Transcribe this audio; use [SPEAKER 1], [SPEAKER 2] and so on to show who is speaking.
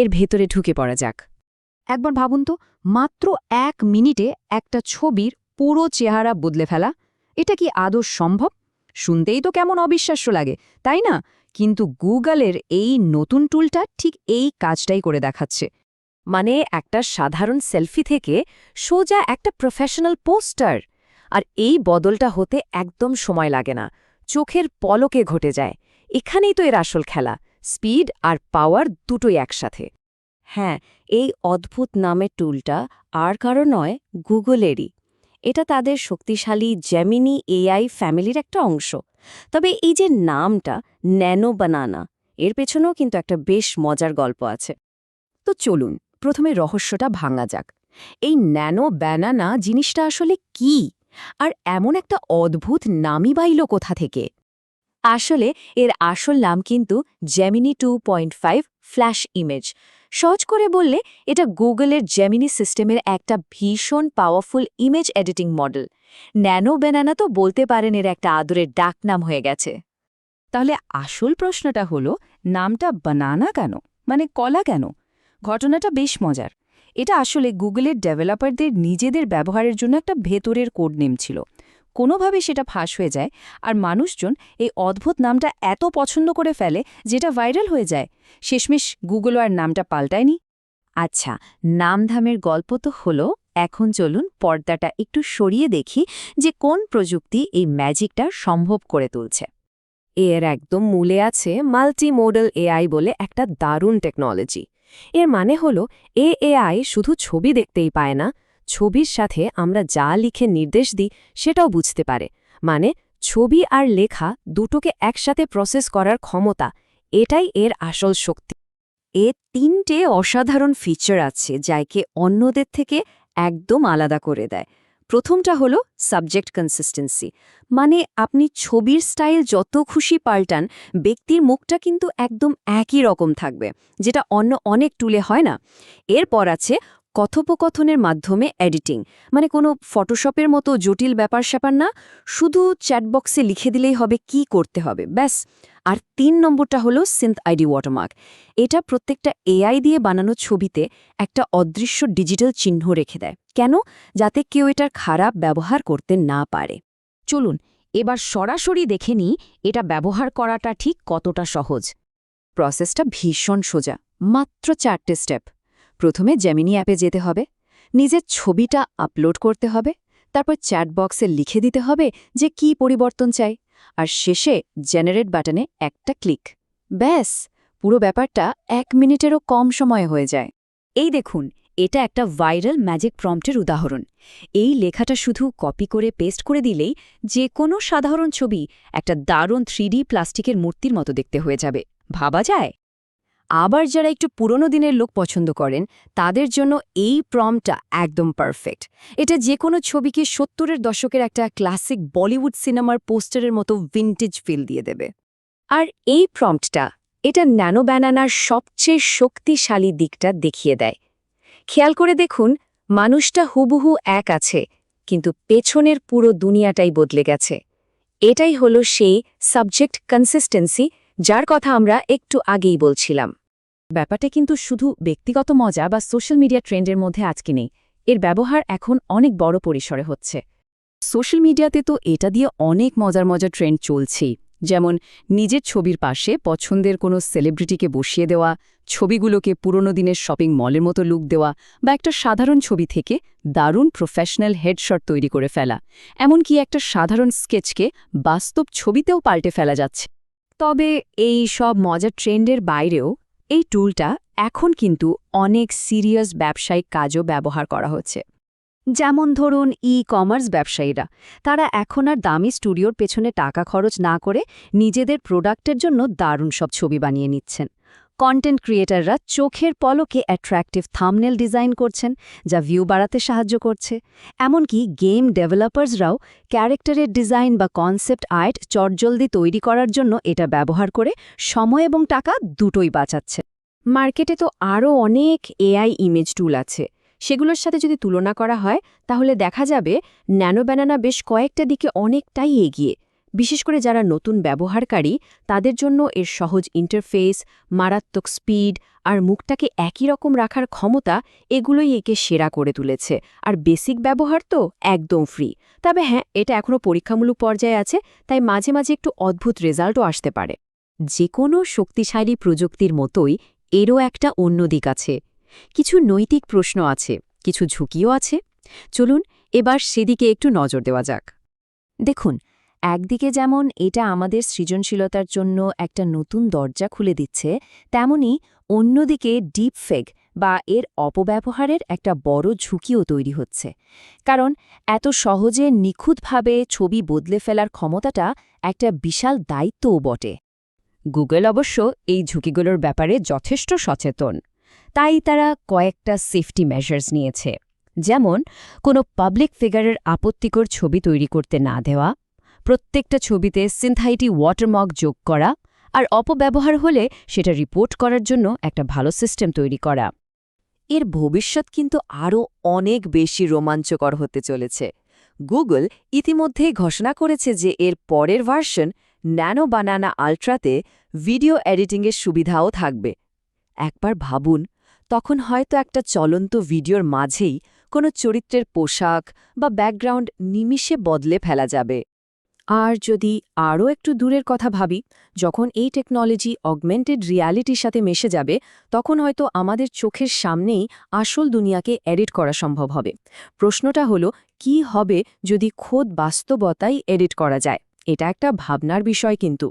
[SPEAKER 1] এর ভেতরে ঢুকে পড়া যাক।
[SPEAKER 2] একবার ভাবুন তো, মাত্র এক মিনিটে একটা ছবির পুরো চেহারা বদলে ফেলা, এটা কি আদৌ সম্ভব? শুনতেই তো কেমন অবিশ্বাস্য লাগে, তাই না? কিন্তু গুগলের এই নতুন টুলটা ঠিক এই কাজটাই করে দেখাচ্ছে।
[SPEAKER 1] মানে একটা সাধারণ সেলফি থেকে সোজা একটা প্রফেশনাল পোস্টার, আর এই বদলটা হতে একদম সময় লাগে না, চোখের পলকে ঘটে যায়, এখানেই তো এর আসল খেলা। স্পিড আর পাওয়ার দুটোই একসাথে। হ্যাঁ এই অদ্ভুত নামের টুলটা আর কারও নয়, গুগলেরই। এটা তাদের শক্তিশালী জেমিনি এআই ফ্যামিলির একটা অংশ। তবে এই যে নামটা, ন্যানো বানানা, এর পেছনেও কিন্তু একটা বেশ মজার গল্প আছে।
[SPEAKER 2] তো চলুন, প্রথমে রহস্যটা ভাঙা যাক। এই ন্যানো ব্যানানা জিনিসটা আসলে কি? আর এমন একটা অদ্ভুত নামই বাইল কোথা থেকে?
[SPEAKER 1] আসলে এর আসল নাম কিন্তু Gemini two point five flash image সহজ করে বললে, এটা গুগলের জেমিনি সিস্টেমের একটা ভীষণ powerful image editing model nano banana তো বলতে পারেন এর একটা আদরের ডাকনাম হয়ে গেছে।
[SPEAKER 2] তাহলে আসল প্রশ্নটা হলো, নামটা বানানা কেন? মানে কলা কেন? ঘটনাটা বেশ মজার। এটা আসলে গুগলের ডেভেলপারদের নিজেদের ব্যবহারের জন্য একটা ভেতরের কোড নেম ছিল। কোনোভাবে সেটা ফাঁস হয়ে যায়। আর মানুষজন এই অদ্ভুত নামটা এত পছন্দ করে ফেলে যেটা ভাইরাল হয়ে যায়। শেষমেশ গুগল আর নামটা পাল্টায়নি।
[SPEAKER 1] আচ্ছা নামধামের গল্প তো হলো, এখন চলুন পর্দাটা একটু সরিয়ে দেখি যে কোন প্রযুক্তি এই ম্যাজিকটা সম্ভব করে তুলছে। এর একদম মূলে আছে মাল্টি মাল্টিমোডাল এআই বলে একটা দারুণ টেকনোলজি। এর মানে হল, এ এআই শুধু ছবি দেখতেই পায় না ছবির সাথে আমরা যা লিখে নির্দেশ দিই সেটাও বুঝতে পারে। মানে ছবি আর লেখা দুটোকে একসাথে প্রসেস করার ক্ষমতা, এটাই এর আসল শক্তি। এ তিনটে অসাধারণ ফিচার আছে যাকে অন্যদের থেকে একদম আলাদা করে দেয়। প্রথমটা হলো সাবজেক্ট কনসিস্টেন্সি মানে আপনি ছবির স্টাইল যত খুশি পাল্টান, ব্যক্তির মুখটা কিন্তু একদম একই রকম থাকবে, যেটা অন্য অনেক টুলে হয় না। এরপর আছে কথোপকথনের মাধ্যমে এডিটিং মানে কোনো ফটোশপের মতো জটিল ব্যাপার স্যাপার না, শুধু চ্যাটবক্সে লিখে দিলেই হবে কি করতে হবে, ব্যাস। আর তিন নম্বরটা হলো সিন্থ আইডি ওয়াটারমার্ক এটা প্রত্যেকটা এআই দিয়ে বানানো ছবিতে একটা অদৃশ্য ডিজিটাল চিহ্ন রেখে দেয়। কেন? যাতে কেউ এটার খারাপ ব্যবহার করতে না পারে।
[SPEAKER 2] চলুন, এবার সরাসরি দেখে নিই এটা ব্যবহার করাটা ঠিক কতটা সহজ। প্রসেসটা ভীষণ সোজা, মাত্র চারটে স্টেপ প্রথমে জেমিনি অ্যাপে যেতে হবে, নিজের ছবিটা আপলোড করতে হবে, তারপর চ্যাট বক্সে লিখে দিতে হবে যে কি পরিবর্তন চাই, আর শেষে জেনারেট বাটনে একটা ক্লিক ব্যাস, পুরো ব্যাপারটা এক মিনিটেরও কম সময়ে হয়ে যায়। এই দেখুন, এটা একটা ভাইরাল ম্যাজিক প্রম্পটের উদাহরণ। এই লেখাটা শুধু কপি করে পেস্ট করে দিলেই যে কোনো সাধারণ ছবি একটা দারুণ থ্রিডি প্লাস্টিকের মূর্তির মতো দেখতে হয়ে যাবে। ভাবা যায়? আবার যারা একটু পুরনো দিনের লোক পছন্দ করেন, তাদের জন্য এই প্রমটা একদম পারফেক্ট এটা যে কোনো ছবিকে সত্তরের দশকের একটা ক্লাসিক বলিউড সিনেমার পোস্টারের মতো ভিন্টেজ ফিল দিয়ে দেবে। আর এই প্রম্পটটা এটা ন্যানো ব্যানানার সবচেয়ে শক্তিশালী দিকটা দেখিয়ে দেয়। খেয়াল করে দেখুন, মানুষটা হুবহু এক আছে, কিন্তু পেছনের পুরো দুনিয়াটাই বদলে গেছে। এটাই হলো সেই সাবজেক্ট কনসিস্টেন্সি যার কথা আমরা একটু আগেই বলছিলাম। ব্যাপারটা কিন্তু শুধু ব্যক্তিগত মজা বা সোশ্যাল মিডিয়া ট্রেন্ডের মধ্যে আজকে নেই। এর ব্যবহার এখন অনেক বড় পরিসরে হচ্ছে। সোশ্যাল মিডিয়াতে তো এটা দিয়ে অনেক মজার মজার ট্রেন্ড চলছেই। যেমন নিজের ছবির পাশে পছন্দের কোনো সেলিব্রিটিকে বসিয়ে দেওয়া, ছবিগুলোকে পুরনো দিনের শপিং মলের মতো লুক দেওয়া বা একটা সাধারণ ছবি থেকে দারুণ প্রফেশনাল হেডশট তৈরি করে ফেলা। এমনকি একটা সাধারণ স্কেচকে বাস্তব ছবিতেও পাল্টে ফেলা যাচ্ছে। তবে এই সব মজার ট্রেন্ডের বাইরেও এই টুলটা এখন কিন্তু অনেক সিরিয়াস ব্যবসায়িক কাজও ব্যবহার করা হচ্ছে। যেমন ধরুন ই কমার্স ব্যবসায়ীরা, তারা এখন আর দামি স্টুডিওর পেছনে টাকা খরচ না করে নিজেদের প্রোডাক্টের জন্য দারুণ সব ছবি বানিয়ে নিচ্ছেন। কন্টেন্ট ক্রিয়েটাররা চোখের পলকে অ্যাট্রাকটিভ থামনেল ডিজাইন করছেন, যা ভিউ বাড়াতে সাহায্য করছে। এমনকি গেম ডেভেলপার্সরাও ক্যারেক্টারের ডিজাইন বা কনসেপ্ট আর্ট চটজলদি তৈরি করার জন্য এটা ব্যবহার করে সময় এবং টাকা দুটোই বাঁচাচ্ছে। মার্কেটে তো আরও অনেক এআই ইমেজ টুল আছে। সেগুলোর সাথে যদি তুলনা করা হয়, তাহলে দেখা যাবে ন্যানো ব্যানানা বেশ কয়েকটা দিকে অনেকটাই এগিয়ে। বিশেষ করে যারা নতুন ব্যবহারকারী, তাদের জন্য এর সহজ ইন্টারফেস মারাত্মক স্পিড আর মুখটাকে একই রকম রাখার ক্ষমতা এগুলোই একে সেরা করে তুলেছে। আর বেসিক ব্যবহার তো একদম ফ্রি তবে হ্যাঁ এটা এখনও পরীক্ষামূলক পর্যায়ে আছে, তাই মাঝে মাঝে একটু অদ্ভুত রেজাল্টও আসতে পারে। যে কোনো শক্তিশালী প্রযুক্তির মতোই এরও একটা অন্য দিক আছে। কিছু নৈতিক প্রশ্ন আছে, কিছু ঝুঁকিও আছে। চলুন এবার সেদিকে একটু নজর দেওয়া যাক।
[SPEAKER 1] দেখুন, একদিকে যেমন এটা আমাদের সৃজনশীলতার জন্য একটা নতুন দরজা খুলে দিচ্ছে, তেমনি অন্যদিকে ডিপ ফেক বা এর অপব্যবহারের একটা বড় ঝুঁকিও তৈরি হচ্ছে। কারণ এত সহজে নিখুঁতভাবে ছবি বদলে ফেলার ক্ষমতাটা একটা বিশাল দায়িত্বও বটে।
[SPEAKER 2] গুগল অবশ্য এই ঝুঁকিগুলোর ব্যাপারে যথেষ্ট সচেতন। তাই তারা কয়েকটা সেফটি মেজার্স নিয়েছে। যেমন, কোনো পাবলিক ফিগারের আপত্তিকর ছবি তৈরি করতে না দেওয়া, প্রত্যেকটা ছবিতে সিনথাইটি ওয়াটারমার্ক যোগ করা আর অপব্যবহার হলে সেটা রিপোর্ট করার জন্য একটা ভালো সিস্টেম তৈরি করা।
[SPEAKER 1] এর ভবিষ্যৎ কিন্তু আরও অনেক বেশি রোমাঞ্চকর হতে চলেছে। গুগল ইতিমধ্যেই ঘোষণা করেছে যে এর পরের ভার্সন ন্যানো বানানা আল্ট্রাতে ভিডিও এডিটিংয়ের সুবিধাও থাকবে। একবার ভাবুন, তখন হয়তো একটা চলন্ত ভিডিওর মাঝেই কোনো চরিত্রের পোশাক বা ব্যাকগ্রাউন্ড নিমিষে বদলে ফেলা যাবে।
[SPEAKER 2] আর যদি আরও একটু দূরের কথা ভাবি, যখন এই টেকনোলজি অগমেন্টেড রিয়ালিটির সাথে মেশে যাবে, তখন হয়তো আমাদের চোখের সামনেই আসল দুনিয়াকে এডিট করা সম্ভব হবে। প্রশ্নটা হলো, কি হবে যদি খোদ বাস্তবতাই এডিট করা যায়? এটা একটা ভাবনার বিষয় কিন্তু।